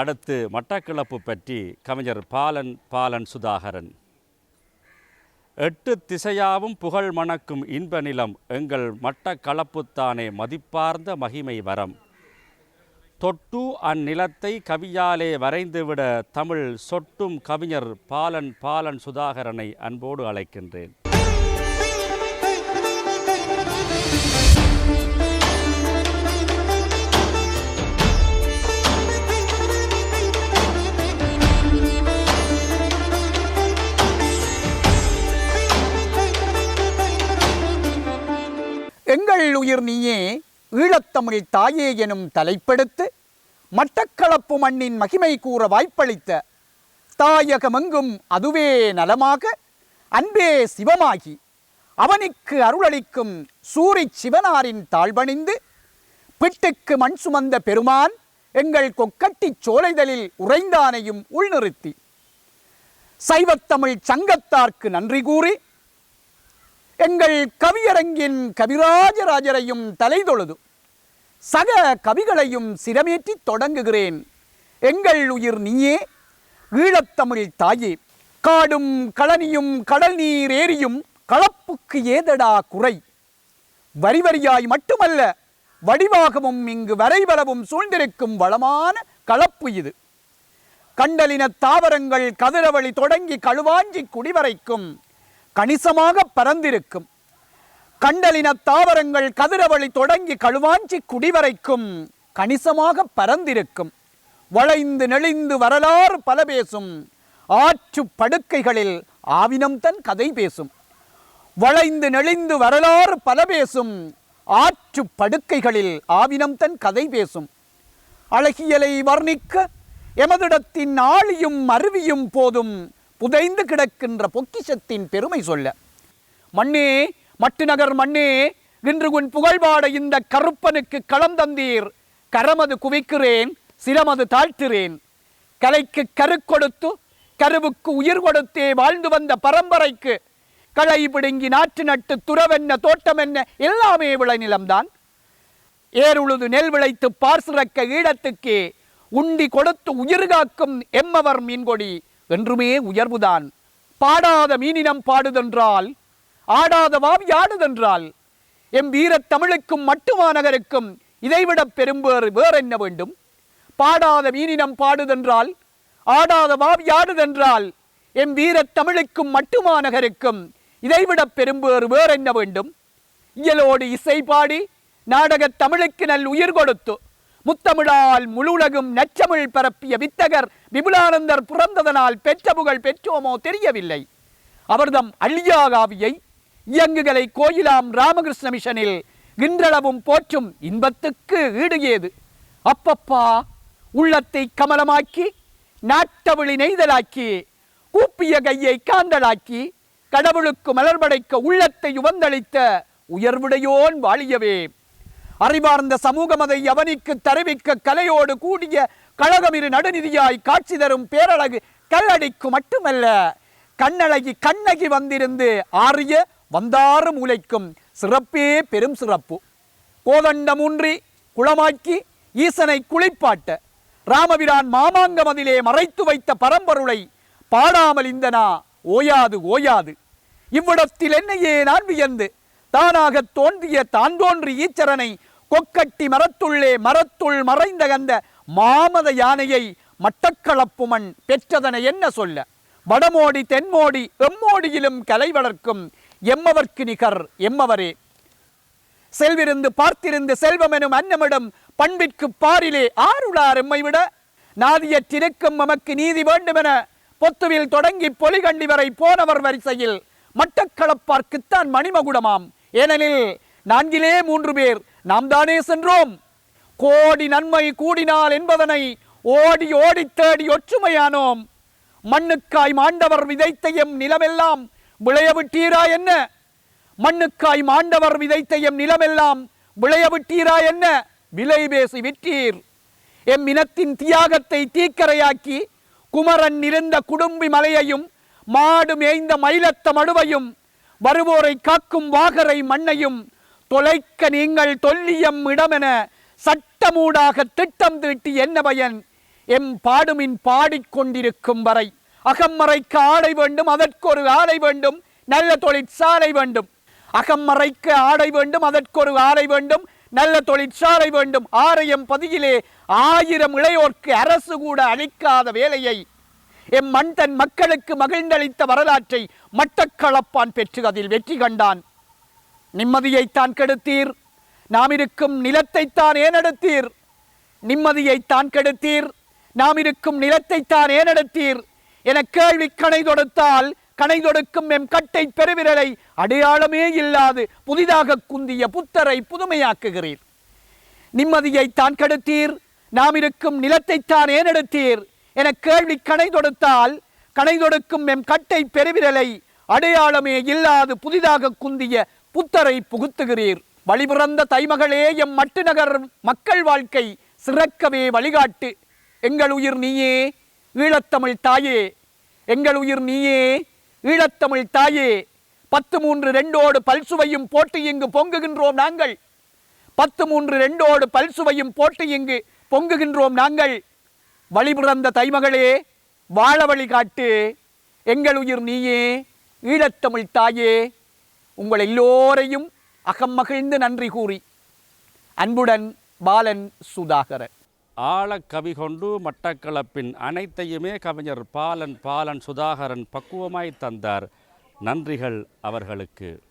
அடுத்து மட்டக்களப்பு பற்றி கவிஞர் பாலன் பாலன் சுதாகரன். எட்டு திசையாவும் புகழ் மணக்கும் இன்ப நிலம் எங்கள் மட்டக்களப்புத்தானே மதிப்பார்ந்த மகிமை வரம். தொட்டு அந்நிலத்தை கவியாலே வரைந்துவிட தமிழ் சொட்டும் கவிஞர் பாலன் பாலன் சுதாகரனை அன்போடு அழைக்கின்றேன். எங்கள் உயிர் நீயே ஈழத்தமிழ் தாயே எனும் தலைப்பெடுத்து மட்டக்களப்பு மண்ணின் மகிமை கூற வாய்ப்பளித்த தாயகமெங்கும் அதுவே நலமாக அன்பே சிவமாகி அவனுக்கு அருளளிக்கும் சூரிச் சிவனாரின் தாழ்வணிந்து பிட்டுக்கு மண் சுமந்த பெருமான் எங்கள் கொக்கட்டிச் சோலைதலில் உறைந்தானையும் உள்நிறுத்தி. சைவத்தமிழ் சங்கத்தார்க்கு நன்றி கூறி எங்கள் கவியரங்கின் கவிராஜராஜரையும் தலைதொழுது. சக கவிகளையும் சிரமேற்றி தொடங்குகிறேன். எங்கள் உயிர் நீயே ஈழத்தமிழ் தாயே காடும் களனியும் கடல் நீர் ஏரியும் களப்புக்கு ஏதடா குறை. வரி வரியாய் மட்டுமல்ல வடிவாகவும் இங்கு வரைவரவும் சூழ்ந்திருக்கும் வளமான களப்பு இது. கண்டலின தாவரங்கள் கதிரவழி தொடங்கி கழுவாஞ்சி குடிவரைக்கும் கணிசமாக பரந்திருக்கும். கண்டலின தாவரங்கள் கதிரவழி தொடங்கி கழுவாஞ்சி குடிவரைக்கும் கணிசமாக பரந்திருக்கும். வளைந்து நெளிந்து வரலாறு பல பேசும். ஆற்று படுக்கைகளில் ஆவினம் தன் கதை பேசும். வளைந்து நெளிந்து வரலாறு பல பேசும். ஆற்று படுக்கைகளில் ஆவினம் தன் கதை பேசும். அழகியலை வர்ணிக்க எமதிடத்தின் ஆழியும் அருவியும் போதும். புதைந்து கிடக்கின்ற பொக்கிஷத்தின் பெருமை சொல்ல. மண்ணே மட்டுநகர் மண்ணே இன்று உன் புகழ்பாட இந்த கருப்பனுக்கு களம் தந்தீர். கரமது குவிக்கிறேன் சிரமது தாழ்த்துறேன். கலைக்கு கரு கொடுத்து கருவுக்கு உயிர் கொடுத்தே வாழ்ந்து வந்த பரம்பரைக்கு. களை பிடுங்கி நாற்று நட்டு துறவென்ன தோட்டம் என்ன எல்லாமே விளைநிலம்தான். ஏறுழுது நெல் விளைத்து பார் சிறக்க ஈழத்துக்கே. உண்டி கொடுத்து உயிர் காக்கும் எம்மவர் மீன்கொடி. என்றுமே உயர்வுதான். பாடாத மீனினம் பாடுதென்றால் ஆடாத வாவி ஆடுதென்றால் எம் வீரத் தமிழுக்கும் மட்டுமாநகருக்கும் இதைவிட பெரும்பேறு வேறென்ன வேண்டும்? பாடாத மீனினம் பாடுதென்றால் ஆடாத வாவி ஆடுதென்றால் எம் வீரத் தமிழுக்கும் மட்டுமாநகருக்கும் இதைவிட பெரும்பேறு வேறென்ன வேண்டும்? இயலோடு இசை பாடி நாடகத் தமிழுக்கு நல் உயிர் கொடுத்து முத்தமிழால் முழுலகும் நச்சமிழ் பரப்பிய வித்தகர் விபுலானந்தர் பிறந்ததனால் பெற்ற புகழ் பெற்றோமோ தெரியவில்லை. அவர்தம் அழியாகாவியை இயங்குகளை கோயிலாம் ராமகிருஷ்ண மிஷனில் இன்றளவும் போற்றும் இன்பத்துக்கு ஈடு ஏது அப்பப்பா உள்ளத்தை கமலமாக்கி நாட்டவிழி நெய்தலாக்கி கூப்பிய கையை காந்தலாக்கி கடவுளுக்கு மலர்படைக்க உள்ளத்தை உவந்தளித்த உயர்வுடையோன் வாழியவே. அறிவார்ந்த சமூகம் அதை அவனிக்கு தருவிக்க கலையோடு கூடிய கழகமிரு நடுநிதியாய் காட்சி தரும் பேரழகு கல்லடிக்கு மட்டுமல்ல கண்ணழகி கண்ணகி வந்திருந்து ஆரிய வந்தாறு மூலைக்கும் சிறப்பே பெரும் சிறப்பு. கோதண்டமுன்றி குளமாக்கி ஈசனை குளிப்பாட்ட ராமபிரான் மாமாங்கமதிலே மறைத்து வைத்த பரம்பொருளை பாடாமல் இந்தனா ஓயாது ஓயாது. இவ்விடத்தில் என்னையே நான் வியந்து தானாக தோன்றிய தான் தோன்றி ஈச்சரனை கொக்கட்டி மரத்துள்ளே மரத்துள் மறைந்த கந்த மாமத யானையை மட்டக்களப்பு மண் பெற்றதனை என்ன சொல்ல? வடமோடி தென்மோடி எம்மோடியிலும் கலை வளர்க்கும் எம்மவர்க்கு நிகர் எம்மவரே. செல்விருந்து பார்த்திருந்து செல்வமெனும் அன்னமிடம் பண்பிற்கு பாரிலே ஆருளார் எம்மை விட? நாதியற்றிருக்கும் நமக்கு நீதி வேண்டுமென பொத்துவில் தொடங்கி பொலிகண்டி வரை போனவர் வரிசையில் மட்டக்களப்பார்க்குத்தான் மணிமகுடமாம். ஏனெனில் நான்கிலே மூன்று பேர் நாம் தானே சென்றோம். கோடி நன்மை கூடினால் என்பதனை ஓடி ஓடித் தேடி ஒற்றுமையானோம். மண்ணுக்காய் மாண்டவர் விதைத்த எம் நிலமெல்லாம் விளையவிட்டீரா என்ன? மண்ணுக்காய் மாண்டவர் விதைத்த எம் நிலமெல்லாம் விளையவிட்டீரா என்ன? விலை பேசி விட்டீர். எம் இனத்தின் தியாகத்தை தீக்கரையாக்கி குமரன் இருந்த குடும்பி மலையையும் மாடு மேய்ந்த மயிலத்த மடுவையும் வருவோரை காக்கும் வாகரை மண்ணையும் தொலைக்க நீங்கள் தொல்லியம் இடமென சட்டமூடாக திட்டம் தீட்டி என்ன பயன்? எம் பாடுமின் பாடிக்கொண்டிருக்கும் வரை அகம்மறைக்கு ஆடை வேண்டும் அதற்கொரு ஆடை வேண்டும் நல்ல தொழிற்சாலை வேண்டும். அகம்மறைக்கு ஆடை வேண்டும் அதற்கொரு ஆடை வேண்டும் நல்ல தொழிற்சாலை வேண்டும். ஆரையம் பதியிலே ஆயிரம் இளையோர்க்கு அரசு கூட அளிக்காத வேலையை எம் மண் தன் மக்களுக்கு மகிழ்ந்தளித்த வரலாற்றை மட்டக்களப்பான் பெற்று அதில் வெற்றி கண்டான். நிம்மதியைத்தான் கெடுத்தீர். நாம் இருக்கும் நிலத்தைத்தான் ஏனெடுத்தீர். நிம்மதியைத்தான் கெடுத்தீர். நாம் இருக்கும் நிலத்தைத்தான் ஏனெடுத்தீர். என கேள்வி கணை தொடுத்தால் கணை தொடுக்கும் எம் கட்டை பெருவிரலை அடையாளமே இல்லாது புதிதாக குந்திய புத்தரை புதுமையாக்குகிறீர். நிம்மதியைத்தான் கெடுத்தீர். நாம் இருக்கும் நிலத்தைத்தான் ஏனெடுத்தீர். என கேள்வி கணை தொடுத்தால் கணை தொடுக்கும் எம் கட்டை பெருவிரலை அடையாளமே இல்லாது புதிதாக குந்திய புத்தரை புகுத்துகிறீர். வழிபிறந்த தைமகளே எம் மட்டுநகர் மக்கள் வாழ்க்கை சிறக்கவே வழிகாட்டு. எங்கள் உயிர் நீயே ஈழத்தமிழ் தாயே. எங்கள் உயிர் நீயே ஈழத்தமிழ் தாயே. பத்து மூன்று ரெண்டோடு பல்சுவையும் போட்டு இங்கு பொங்குகின்றோம் நாங்கள். பத்து மூன்று ரெண்டோடு பல்சுவையும் போட்டு இங்கு பொங்குகின்றோம் நாங்கள். வழிபிறந்த தைமகளே வாழ வழி காட்டு. எங்கள் உயிர் நீயே ஈழத்தமிழ் தாயே. உங்கள் எல்லோரையும் அகம் மகிழ்ந்து நன்றி கூறி. அன்புடன் பாலன் சுதாகரன். ஆழக்கவி கொண்டு மட்டக்களப்பின் அனைத்தையுமே கவிஞர் பாலன் பாலன் சுதாகரன் பக்குவமாய் தந்தார். நன்றிகள் அவர்களுக்கு.